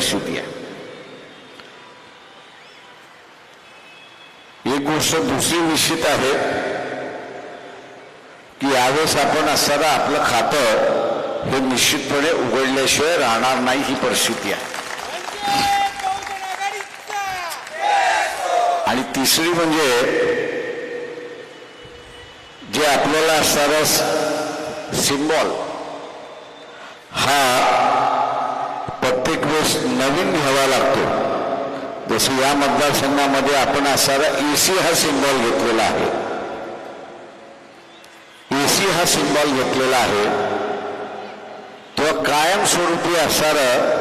परिस्थिती आहे एक गोष्ट दुसरी निश्चित आहे की यावेळेस आपण असताना आपलं खातं हे निश्चितपणे उघडल्याशिवाय राहणार नाही ही परिस्थिती आहे आणि तिसरी म्हणजे जे आपल्याला असणारा सिम्बॉल हा प्रत्येक वेळेस नवीन घ्यावा लागतो. जसं या मतदारसंघामध्ये आपण असणारा एसी हा सिम्बॉल घेतलेला आहे. एसी हा सिम्बॉल घेतलेला आहे. तो कायमस्वरूपी असणारं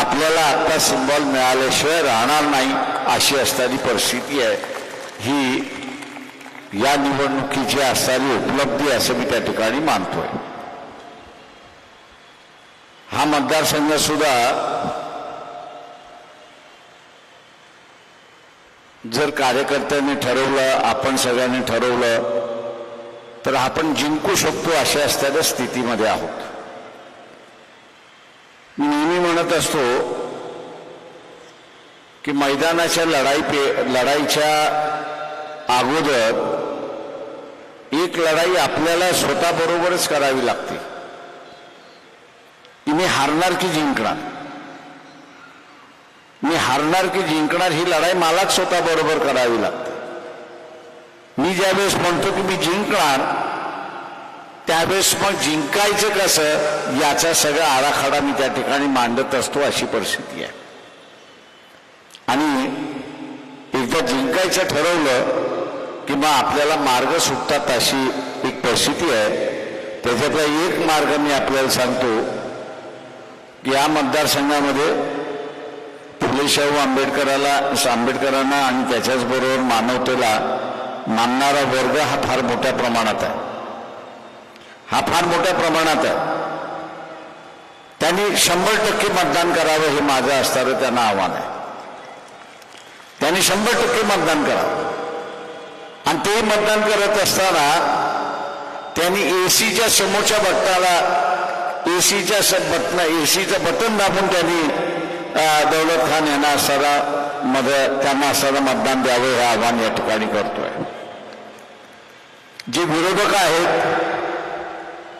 आपल्याला आत्ता सिम्बॉल मिळाल्याशिवाय राहणार नाही अशी असणारी परिस्थिती आहे. ही या निवडणुकीची असणारी उपलब्धी असं मी त्या ठिकाणी मानतोय. हा मतदारसंघ सुद्धा जर कार्यकर्त्यांनी ठरवलं आपण सगळ्यांनी ठरवलं तर आपण जिंकू शकतो अशा असणाऱ्या स्थितीमध्ये आहोत. मी नेहमी म्हणत असतो की मैदानाच्या लढाई पे लढाईच्या अगोदर एक लढाई आपल्याला स्वतःबरोबरच करावी लागते. हारणार की जिंकणार? मी हारणार की जिंकणार ही लढाई मलाच स्वतःबरोबर करावी लागते. मी ज्यावेळेस म्हणतो की मी जिंकणार त्यावेळेस मग जिंकायचं कसं याचा सगळा आराखडा मी त्या ठिकाणी मांडत असतो अशी परिस्थिती आहे. आणि एकदा जिंकायचं ठरवलं की मग आपल्याला मार्ग सुटतात अशी एक परिस्थिती आहे. त्याच्यातला एक मार्ग मी आपल्याला सांगतो या मतदारसंघामध्ये फुलेशाहू आंबेडकराला आंबेडकरांना आणि त्याच्याचबरोबर मानवतेला मानणारा वर्ग हा फार मोठ्या प्रमाणात आहे. हा फार मोठ्या प्रमाणात आहे. त्यांनी शंभर टक्के मतदान करावं हे माझं असणारं त्यांना आव्हान आहे. त्यांनी शंभर टक्के मतदान करावं. आणि ते मतदान करत असताना त्यांनी एसीच्या समोरच्या ए सीच्या सब बटन एसीचं बटन दाबून त्यांनी दौलत खान यांना असणारा मध्ये त्यांना असणारं मतदान द्यावं हे आव्हान या ठिकाणी करतोय. जे विरोधक आहेत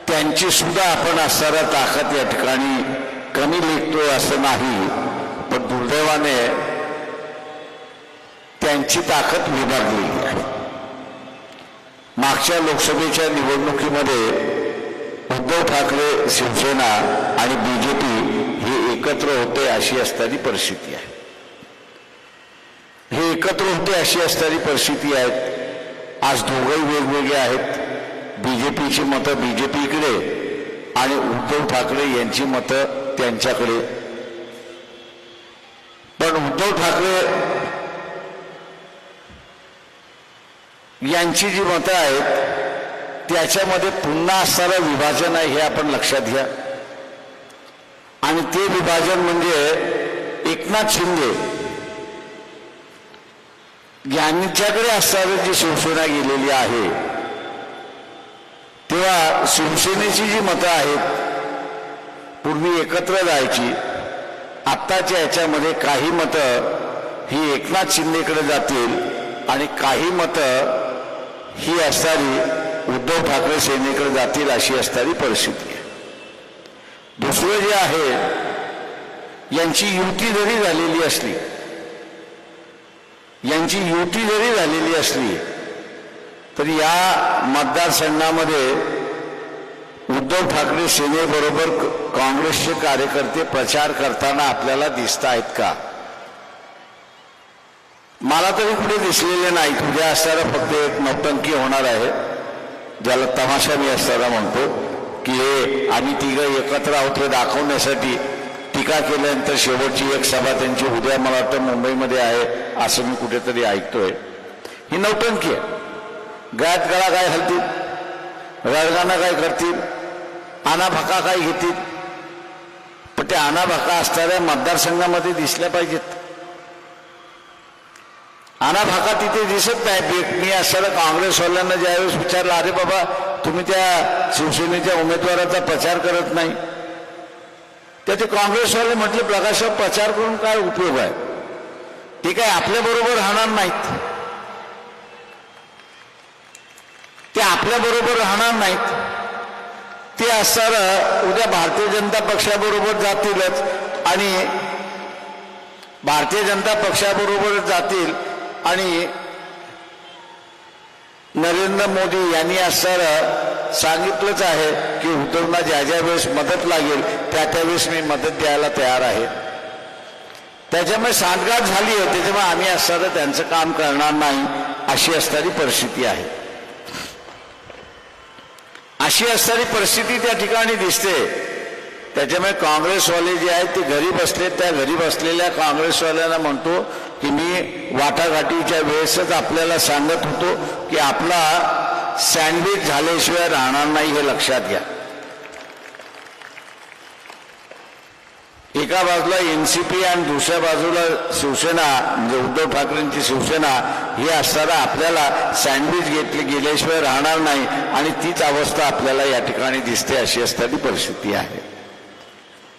त्यांची सुद्धा आपण असणारा ताकद या ठिकाणी कमी लेखतोय असं नाही पण दुर्दैवाने त्यांची ताकद विभागलेली आहे. मागच्या लोकसभेच्या निवडणुकीमध्ये उद्धव ठाकरे शिवसेना आणि बीजेपी हे एकत्र होते अशी असणारी परिस्थिती आहे. हे एकत्र होते अशी असणारी परिस्थिती आहेत. आज दोघंही वेगवेगळे आहेत. बीजेपीची मतं बीजेपीकडे आणि उद्धव ठाकरे यांची मतं त्यांच्याकडे. पण उद्धव ठाकरे यांची जी मतं आहेत त्याच्यामध्ये पुन्हा असणारं विभाजन आहे हे आपण लक्षात घ्या. आणि ते विभाजन म्हणजे एकनाथ शिंदे. यांच्याकडे असणारी जी शिवसेना गेलेली आहे तेव्हा शिवसेनेची जी मतं आहेत पूर्वी एकत्र जायची आत्ताच्या याच्यामध्ये काही मतं ही एकनाथ शिंदेकडे जातील आणि काही मतं ही असणारी उद्धव ठाकरे सेनेकडे जातील अशी असणारी परिस्थिती आहे. दुसरं जे आहे यांची युती जरी झालेली असली यांची युती जरी झालेली असली तर या मतदारसंघामध्ये उद्धव ठाकरे सेनेबरोबर काँग्रेसचे कार्यकर्ते प्रचार करताना आपल्याला दिसत आहेत का? मला तरी कुठे दिसलेले नाही उद्या असताना फक्त एक नौटंकी होणार आहे. ज्याला तमाशा मी असताना म्हणतो की हे आम्ही तिघं एकत्र आहोत हे दाखवण्यासाठी टीका केल्यानंतर शेवटची एक सभा त्यांची उद्या मला वाटतं मुंबईमध्ये आहे असं मी कुठेतरी ऐकतोय. ही नौटंकी आहे. गळ्यात गळा काय घालतील? रडगाणं काय करतील? आनाभाका काय घेतील? पण त्या आनाभाका असणाऱ्या मतदारसंघामध्ये दिसल्या पाहिजेत. आनाभाका तिथे दिसत नाही. मी असताना काँग्रेसवाल्यांना ज्यावेळेस विचारलं अरे बाबा तुम्ही त्या शिवसेनेच्या उमेदवाराचा प्रचार करत नाही. तर ते काँग्रेसवाले म्हटले प्रकाशराव प्रचार करून काय उपयोग आहे? ते काय आपल्याबरोबर राहणार नाहीत. ते आपल्याबरोबर राहणार नाहीत. ते असणार उद्या भारतीय जनता पक्षाबरोबर जातीलच आणि भारतीय जनता पक्षाबरोबर जातील आणि नरेंद्र मोदी यांनी असं सांगितलंच आहे की उद्धवना ज्या ज्या वेळेस मदत लागेल त्या त्यावेळेस मी मदत द्यायला तयार आहे. त्याच्यामुळे सांडगाठ झाली आहे त्याच्यामुळे आम्ही असताना त्यांचं काम करणार नाही अशी असणारी परिस्थिती आहे. अशी असणारी परिस्थिती त्या ठिकाणी दिसते. त्याच्यामुळे काँग्रेसवाले जे आहेत ते घरी बसले त्या घरी बसलेल्या काँग्रेसवाल्यांना म्हणतो की मी वाटाघाटीच्या वेळेसच आपल्याला सांगत होतो की आपला सँडविच झाल्याशिवाय राहणार नाही हे लक्षात घ्या. एका बाजूला एनसीपी आणि दुसऱ्या बाजूला शिवसेना म्हणजे उद्धव ठाकरेंची शिवसेना ही असताना आपल्याला सँडविच घेतली गेल्याशिवाय राहणार नाही आणि तीच अवस्था आपल्याला या ठिकाणी दिसते अशी असणारी परिस्थिती आहे.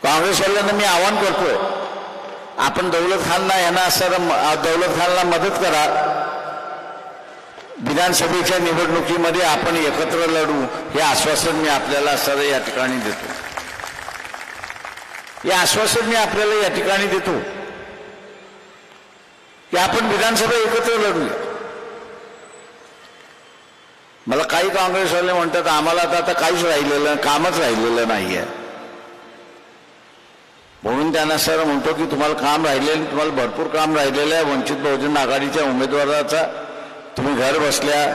काँग्रेसवाल्यांना मी आवाहन करतोय आपण दौलत खानला यांना असताना दौलत खानला मदत करा. विधानसभेच्या निवडणुकीमध्ये आपण एकत्र लढू हे आश्वासन मी आपल्याला असताना या ठिकाणी देतो. हे आश्वासन मी आपल्याला या ठिकाणी देतो. की आपण विधानसभा एकत्र लढूया. मला काही काँग्रेसवाले म्हणतात आम्हाला आता आता काहीच राहिलेलं कामच राहिलेलं नाही आहे म्हणून त्यांना सर म्हणतो की तुम्हाला काम राहिलेलं तुम्हाला भरपूर काम राहिलेलं आहे वंचित बहुजन आघाडीच्या उमेदवाराचा तुम्ही घर बसल्या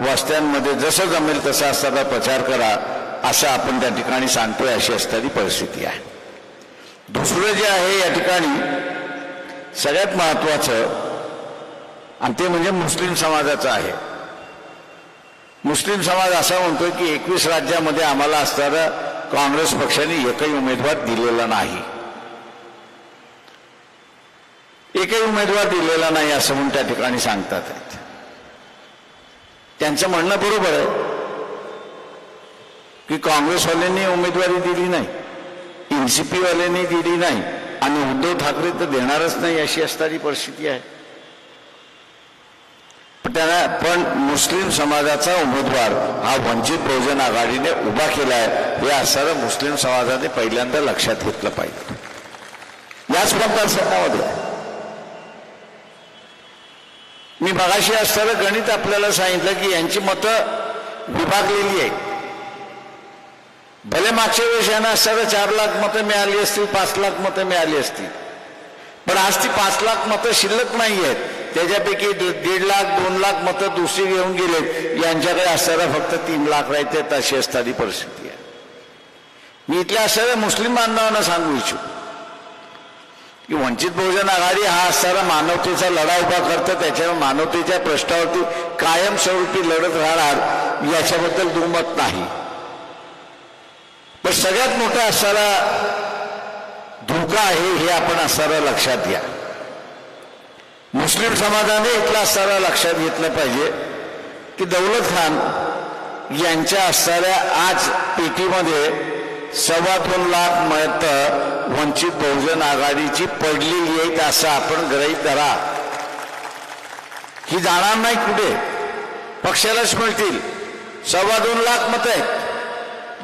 वस्त्यांमध्ये जसं जमेल तसं असताना प्रचार करा असं आपण त्या ठिकाणी सांगतोय अशी असणारी परिस्थिती आहे. दुसरं जे आहे या ठिकाणी सगळ्यात महत्वाचं आणि ते म्हणजे मुस्लिम समाजाचं आहे. मुस्लिम समाज असा म्हणतोय की एकवीस राज्यामध्ये आम्हाला असणारा काँग्रेस पक्षाने एकही उमेदवार दिलेला नाही. एकही उमेदवार दिलेला नाही असं म्हणून त्या ठिकाणी सांगतात. त्यांचं म्हणणं बरोबर आहे. की काँग्रेसवाल्यांनी उमेदवारी दिली नाही. एनसीपीवाल्यांनी दिली नाही. आणि उद्धव ठाकरे तर देणारच नाही अशी असणारी परिस्थिती आहे. त्यांना पण मुस्लिम समाजाचा उमेदवार हा वंचित बहुजन आघाडीने उभा केला आहे हे असणारं मुस्लिम समाजाने पहिल्यांदा लक्षात घेतलं पाहिजे. याच मतदारसंघामध्ये मी मगाशी असताना गणित आपल्याला सांगितलं की यांची मतं विभागलेली आहे भले मागच्या वेळेस यांना असताना चार लाख मतं मिळाली असतील पाच लाख मतं मिळाली असतील. पण आज ती पाच लाख मतं शिल्लक नाही आहेत. त्याच्यापैकी दीड लाख दोन लाख मतं दुसरी घेऊन गेलेत. यांच्याकडे असताना फक्त तीन लाख राहते अशी असणारी परिस्थिती आहे. मी इथल्या असणाऱ्या मुस्लिम बांधवांना सांगू इच्छितो. की वंचित बहुजन आघाडी हा असताना मानवतेचा लढा उभा करतं त्याच्या मानवतेच्या प्रश्नावरती कायमस्वरूपी लढत राहणार याच्याबद्दल दुमत नाही. पण सगळ्यात मोठा असणारा धोका आहे हे आपण असणारा लक्षात घ्या. मुस्लिम समाजाने इथला असणारा लक्षात घेतलं पाहिजे की दौलत खान यांच्या असणाऱ्या आज पेटीमध्ये सव्वा दोन लाख मत वंचित बहुजन आघाडीची पडलेली आहेत असं आपण ग्रहित धरा. ही जाणार नाही कुठे? पक्षालाच मिळतील. सव्वा दोन लाख मत आहेत.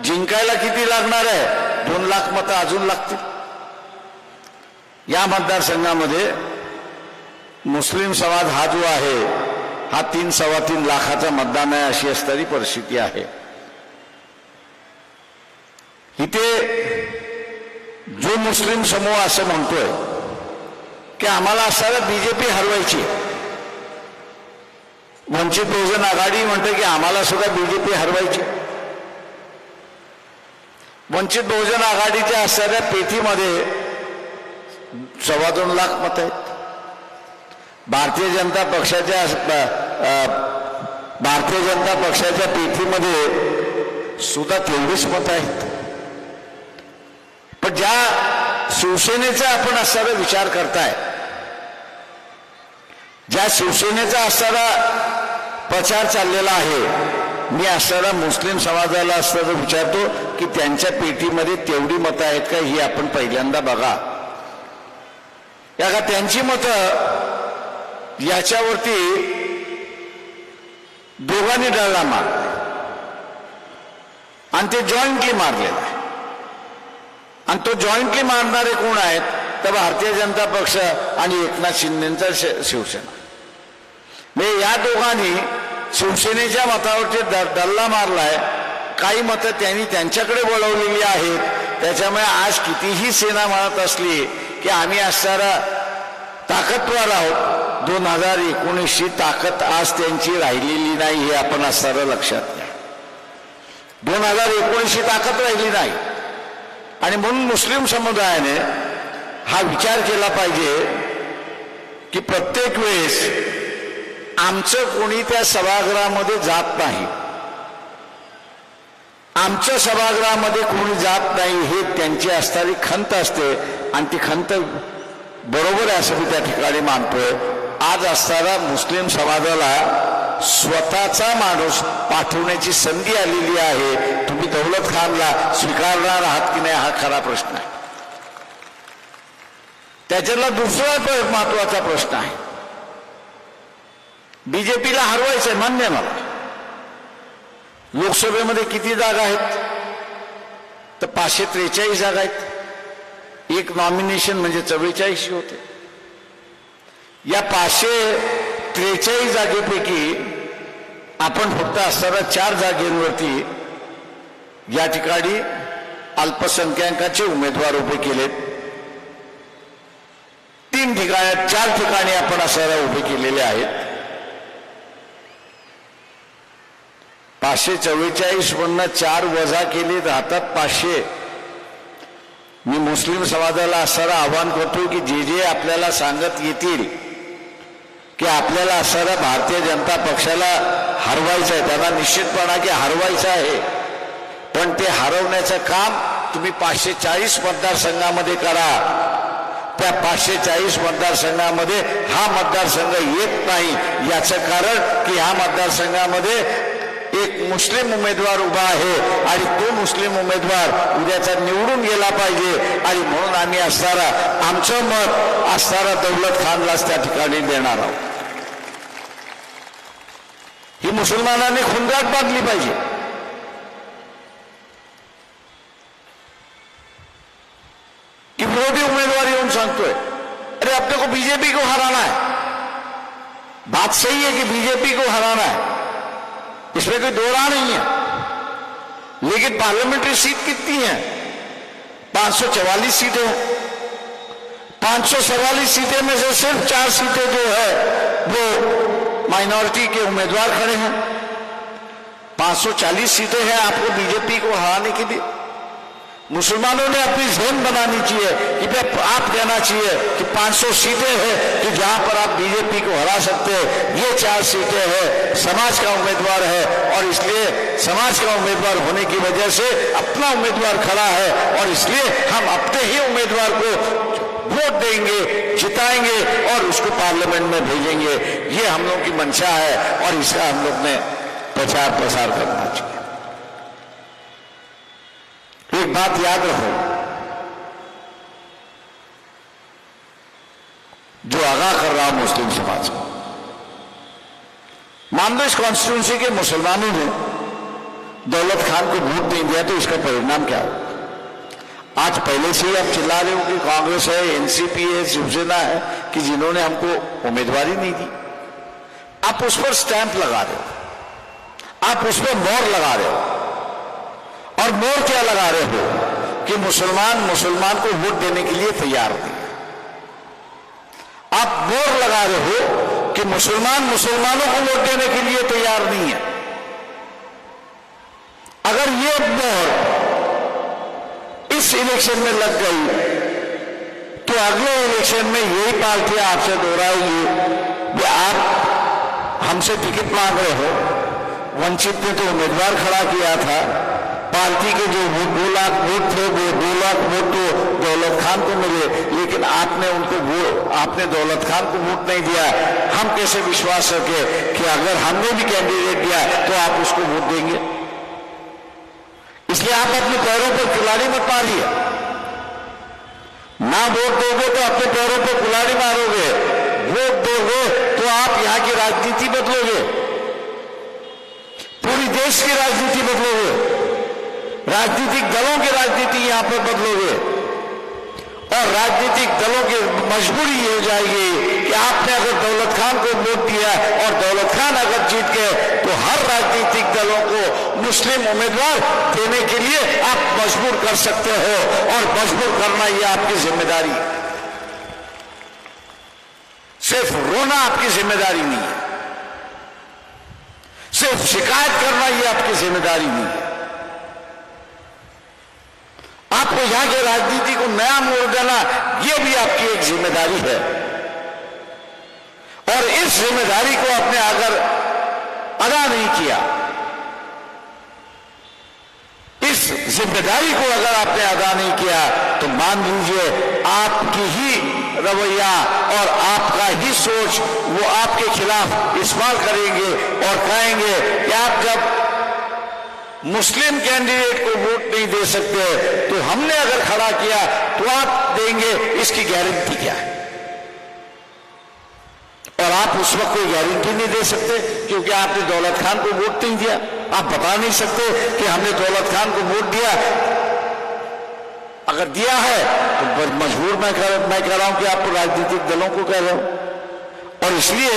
जिंकायला किती लागणार आहे? दोन लाख मतं अजून लागतील. या मतदारसंघामध्ये मुस्लिम समाज हा जो आहे हा तीन सव्वा तीन लाखाचा मतदान आहे अशी असणारी परिस्थिती आहे. इथे जो मुस्लिम समूह असं म्हणतोय की आम्हाला असणारा बीजेपी हरवायची वंचित बहुजन आघाडी म्हणते की आम्हाला सुद्धा बीजेपी हरवायची वंचित बहुजन आघाडीच्या असणाऱ्या पेटीमध्ये सव्वा दोन लाख मत आहेत. भारतीय जनता पक्षाच्या भारतीय जनता पक्षाच्या पेटीमध्ये सुद्धा तेवढीच मत आहेत. पण ज्या शिवसेनेचा आपण असणारा विचार करताय ज्या शिवसेनेचा असणारा प्रचार चाललेला आहे मी असणारा मुस्लिम समाजाला असं विचारतो की त्यांच्या पेटीमध्ये तेवढी मतं आहेत का ही आपण पहिल्यांदा बघा. या का त्यांची मतं याच्यावरती दोघांनी डळला मारले आणि ते जॉईंटली मारलेलं आणि तो जॉईंटली मारणारे कोण आहेत? तर भारतीय जनता पक्ष आणि एकनाथ शिंदेचा शिवसेना. म्हणजे या दोघांनी शिवसेनेच्या मतावरती द- डल्ला मारलाय. काही मतं त्यांनी त्यांच्याकडे वळवलेली आहेत. त्याच्यामुळे आज कितीही सेना म्हणत असली की आम्ही असणारा ताकदवार आहोत. दोन हजार एकोणीसची ताकद आज त्यांची राहिलेली नाही हे आपण असणारं लक्षात घ्या. दोन हजार एकोणीसची ताकद राहिली नाही. आणि म्हणून मुस्लिम समुदायाने हा विचार केला पाहिजे की प्रत्येक वेळेस आमचं कोणी त्या सभागृहामध्ये जात नाही. आमच्या सभागृहामध्ये कोणी जात नाही हे त्यांची असणारी खंत असते आणि ती खंत बरोबर आहे असं मी त्या ठिकाणी मानतोय. आज असणारा मुस्लिम समाजाला स्वतःचा माणूस पाठवण्याची संधी आलेली आहे. तुम्ही दौलत खानला स्वीकारणार आहात की नाही हा खरा प्रश्न आहे. त्याच्यातला दुसरा महत्त्वाचा प्रश्न आहे. बीजेपीला हरवायचं आहे मान्य मला. लोकसभेमध्ये किती जागा आहेत? तर पाचशे त्रेचाळीस जागा आहेत. एक नॉमिनेशन म्हणजे चव्वेचाळीसशे होते. या पाचशे त्रेचाळीस जागेपैकी आपण फक्त असणाऱ्या चार जागेंवरती या ठिकाणी अल्पसंख्याकाचे उमेदवार उभे केलेत. तीन ठिकाणी चार ठिकाणी आपण असणाऱ्या उभे केलेले आहेत. पाचशे चव्वेचाळीस म्हणणं चार वजा केले राहतात पाचशे. मी मुस्लिम समाजाला असणारं आवाहन करतो की जे जे आपल्याला सांगत येतील की आपल्याला असणाऱ्या भारतीय जनता पक्षाला हरवायचं आहे. त्यांना निश्चितपणा की हरवायचं आहे. पण ते हरवण्याचं काम तुम्ही पाचशे चाळीस मतदारसंघामध्ये करा. त्या पाचशे चाळीस मतदारसंघामध्ये हा मतदारसंघ येत नाही. याचं कारण की ह्या मतदारसंघामध्ये एक मुस्लिम उमेदवार उभा आहे आणि तो मुस्लिम उमेदवार उद्याचा निवडून गेला पाहिजे. आणि म्हणून आम्ही असणारा आमचं मत असणारा दौलत खानलाच त्या ठिकाणी देणार आहोत. ही मुसलमानांनी खुंदाट बांधली पाहिजे. की विरोधी उमेदवार येऊन सांगतोय अरे अपने को बीजेपी को हराना है? बात सही है कि बीजेपी को हराना है? इसमें कोई दो राह नहीं है। लेकिन पार्लियामेंट्री सीट कितनी है? 544 सीटें हैं। 544 सीटें में से सिर्फ़ चार सीटें जो है, वो माइनॉरिटी के उम्मीदवार खड़े हैं। 540 सीटें हैं आपको बीजेपी को हराने के लिए। मुसलमानों ने अपनी जहन बनानी चाहिए कि भाई आप कहना चाहिए कि 500 सीटें हैं कि जहाँ पर आप बीजेपी को हरा सकते हैं। ये चार सीटें हैं। समाज का उम्मीदवार है और इसलिए समाज का उम्मीदवार होने की वजह से अपना उम्मीदवार खड़ा है और इसलिए हम अपने ही उम्मीदवार को वोट देंगे, जिताएँगे और उसको पार्लियामेंट में भेजेंगे। ये हम लोग की मंशा है और इसका हम लोग ने प्रचार प्रसार करना चाहिए। एक बात याद रखो। जो आगाह कर रहा मुस्लिम समाज। को मान लो इस कॉन्स्टिट्यूंसी के मुसलमानों ने दौलत खान को वोट नहीं दिया तो इसका परिणाम क्या आज पहले से ही आप चिल्ला रहे हो कि कांग्रेस है एनसीपी है, शिवसेना है, कि जिन्होंने हमको उम्मीदवारी नहीं दी। आप उस पर स्टैंप लगा रहे हो। आप उस पर मोहर लगा रहे हो। और मोर क्या लगा रहे हो कि मुसलमान मुसलमान को वोट देने के लिए तैयार नहीं आप मोर लगा रहे हो कि मुसलमान मुसलमानों को वोट देने के लिए तैयार नहीं है? अगर ये मोर इस इलेक्शन में लग गई तो अगले इलेक्शन में यही पार्टियाँ आपसे दोहराएँगी कि आप हमसे टिकट मांग रहे हो। वंचित ने तो उम्मीदवार खड़ा किया था। पार्टी के जो दो लाख वोट थे, वो दो लाख वोट तो दौलत खान को मिले, लेकिन आपने उनको वो, आपने दौलत खान को वोट नहीं दिया। हम कैसे विश्वास रखे कि अगर हमने भी कैंडिडेट दिया तो आप उसको वोट देंगे? इसलिए आप अपने पैरों पर कुलाड़ी मत मारिए। ना वोट दोगे तो अपने पैरों पर कुलाड़ी मारोगे। वोट दोगे तो आप यहाँ की राजनीति बदलोगे। पूरी देश की राजनीति बदलोगे। राजनीतिक दलों की राजनीति यहाँ पर बदलोगे। और राजनीतिक दलों की मजबूरी ये हो जाएगी कि आपने अगर दौलत खान को वोट दिया और दौलत खान अगर जीत गए तो हर राजनीतिक दलों को मुस्लिम उम्मीदवार देने के लिए आप मजबूर कर सकते हो। और मजबूर करना ये आपकी ज़िम्मेदारी सिर्फ़ रोना आपकी ज़िम्मेदारी नहीं है। सिर्फ़ शिकायत करना ये आपकी ज़िम्मेदारी नहीं है। आपको यहाँ की राजनीति को नया मोड़ देना यह भी आपकी एक ज़िम्मेदारी है। और इस ज़िम्मेदारी को आपने अगर अदा नहीं किया। इस ज़िम्मेदारी को अगर आपने अदा नहीं किया तो मान लीजिए आपकी ही रवैया और आपका ही सोच, वो आपके खिलाफ इस्तेमाल करेंगे और कहेंगे कि आप जब मुस्लिम कैंडिडेट को वोट नहीं दे सकते तो हमने अगर खड़ा किया तो आप देंगे, इसकी गारंटी क्या है? और आप उस वक्त कोई गारंटी नहीं दे सकते, क्योंकि आपने दौलत खान को वोट नहीं दिया। आप बता नहीं सकते कि हमने दौलत खान को वोट दिया। अगर दिया है तो मजबूर मैं कह मैं कह रहा हूँ कि आप राजनीतिक दलों को कह रहे हो। और इसलिए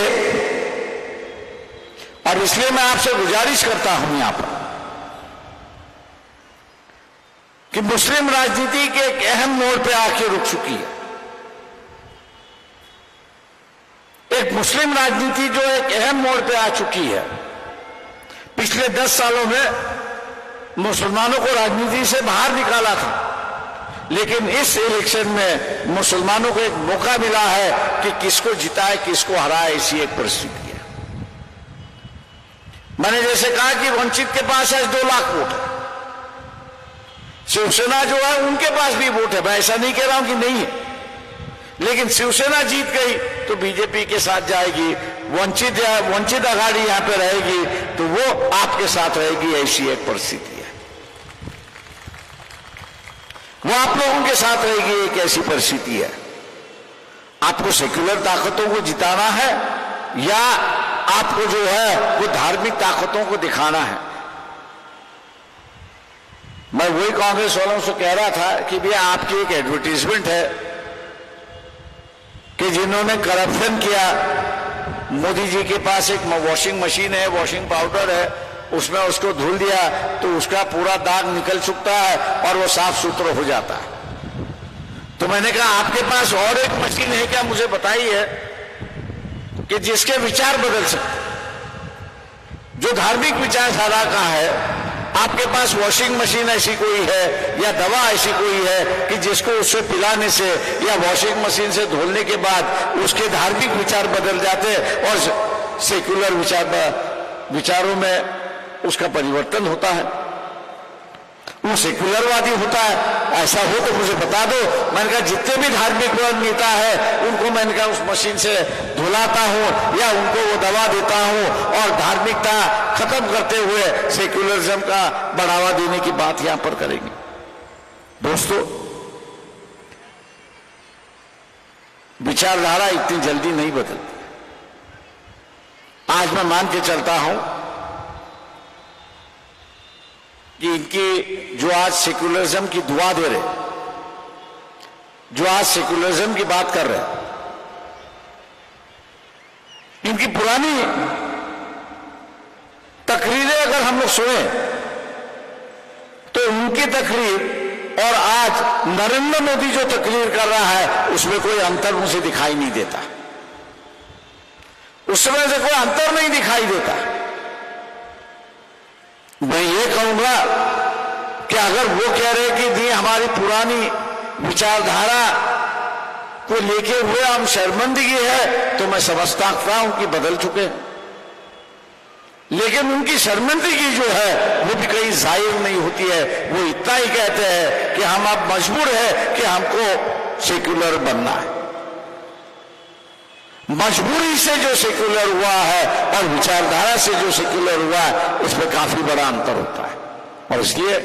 और इसलिए मैं आपसे गुजारिश करता हूँ यहाँ पर कि मुस्लिम राजनीति के एक अहम मोड़ पे आके रुक चुकी है। एक मुस्लिम राजनीति जो एक अहम मोड़ पे आ चुकी है, पिछले दस सालों में मुसलमानों को राजनीति से बाहर निकाला था, लेकिन इस इलेक्शन में मुसलमानों को एक मौका मिला है कि किसको जिताए, किसको हराए, ऐसी एक परिस्थिति है। मैंने जैसे कहा कि वंचित के पास आज दो लाख वोट है। शिवसेना जो है, उनके पास भी वोट है। मैं ऐसा नहीं कह रहा हूँ कि नहीं है। लेकिन शिवसेना जीत गई तो बीजेपी के साथ जाएगी। वंचित वंचित अघाड़ी यहाँ पे रहेगी तो वो आपके साथ रहेगी, ऐसी एक परिस्थिति है। वो आप लोगों के साथ रहेगी, एक ऐसी परिस्थिति है। आपको सेक्युलर ताकतों को जिताना है, या आपको जो है, वो धार्मिक ताकतों को दिखाना है। मैं वही कांग्रेस वालों से कह रहा था कि भैया, आपकी एक एडवर्टीजमेंट है कि जिन्होंने करप्शन किया, मोदी जी के पास एक वॉशिंग मशीन है वॉशिंग पाउडर है, उसमें उसको धुल दिया तो उसका पूरा दाग निकल चुकता है और वो साफ़ सुथरा हो जाता है। तो मैंने कहा, आपके पास और एक मशीन है क्या? मुझे बताइए कि जिसके विचार बदल सकते जो धार्मिक विचारधारा का है आपके पास वॉशिंग मशीन ऐसी कोई है, या दवा ऐसी कोई है, कि जिसको उससे पिलाने से, या वॉशिंग मशीन से धोने के बाद उसके धार्मिक विचार बदल जाते और सेक्युलर विचार, विचारों में उसका परिवर्तन होता है। वो सेक्युलरवादी होता है, ऐसा हो तो मुझे बता दो। मैंने कहा, जितने भी धार्मिक नेता है, उनको मैंने कहा, उस मशीन से धुलाता हूँ या उनको वो दवा देता हूँ और धार्मिकता खत्म करते हुए सेक्युलरिज्म का बढ़ावा देने की बात यहाँ पर करेंगे। दोस्तों, विचारधारा इतनी जल्दी नहीं बदलती। आज मैं मान के चलता हूँ कि इनकी जो आज सेक्युलरिज्म की दुआ दे रहे, जो आज सेक्युलरिज्म की बात कर रहे, इनकी पुरानी तकरीरें अगर हम लोग सुने तो उनकी तकरीर और आज नरेंद्र मोदी जो तकरीर कर रहा है, उसमें कोई अंतर मुझे दिखाई नहीं देता। उसमें से कोई अंतर नहीं दिखाई देता। मैं ये कहूँगा कि अगर वो कह रहे कि दी हमारी पुरानी विचारधारा को लेके हुए हम शर्मंदगी है तो मैं समझता हूँ कि बदल चुके हैं। लेकिन उनकी शर्मिंदगी जो है, वो भी कहीं ज़ाहिर नहीं होती है। वो इतना ही कहते हैं कि हम अब मजबूर है कि हमको सेक्युलर बनना है। मजबूरी से जो सेक्युलर हुआ है और विचारधारा से जो सेक्युलर हुआ है इसमें काफ़ी बड़ा अंतर होता है। और इसलिए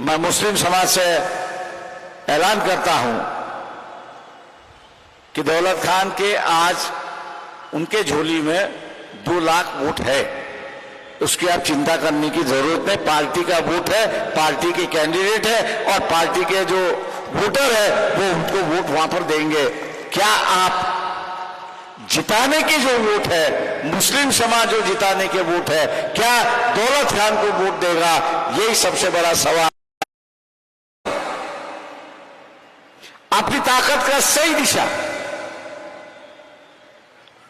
मैं मुस्लिम समाज से ऐलान करता हूँ कि दौलत खान के आज उनके झोली में दो लाख वोट है। उसकी आप चिंता करने की ज़रूरत नहीं, पार्टी का वोट है, पार्टी के कैंडिडेट है और पार्टी के जो वोटर है, वो उनको वोट वहाँ पर देंगे। क्या आप जिताने के जो वोट है, मुस्लिम समाज जो जिताने के वोट है, क्या दौलत खान को वोट देगा? यही सबसे बड़ा सवाल। अपनी ताकत का सही दिशा।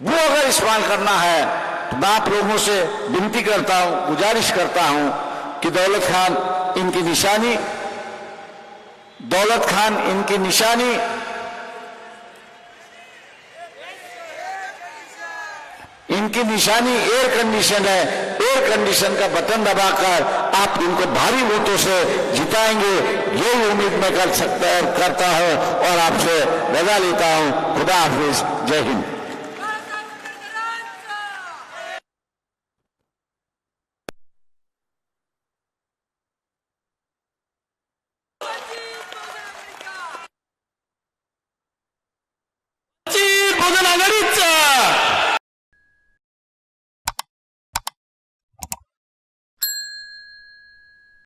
वो अगर इस्तेमाल करना है तो मैं आप लोगों से विनती करता हूँ, गुजारिश करता हूँ कि दौलत खान इनकी निशानी, दौलत खान इनकी निशानी इनकी निशानी एयर कंडीशन है। एयर कंडीशन का बटन दबाकर आप इनको भारी वोटों से जिताएँगे। यही उम्मीद मैं कर सकता है करता हूँ और आपसे रजा लेता हूँ। खुदा हाफिज। जय हिंद।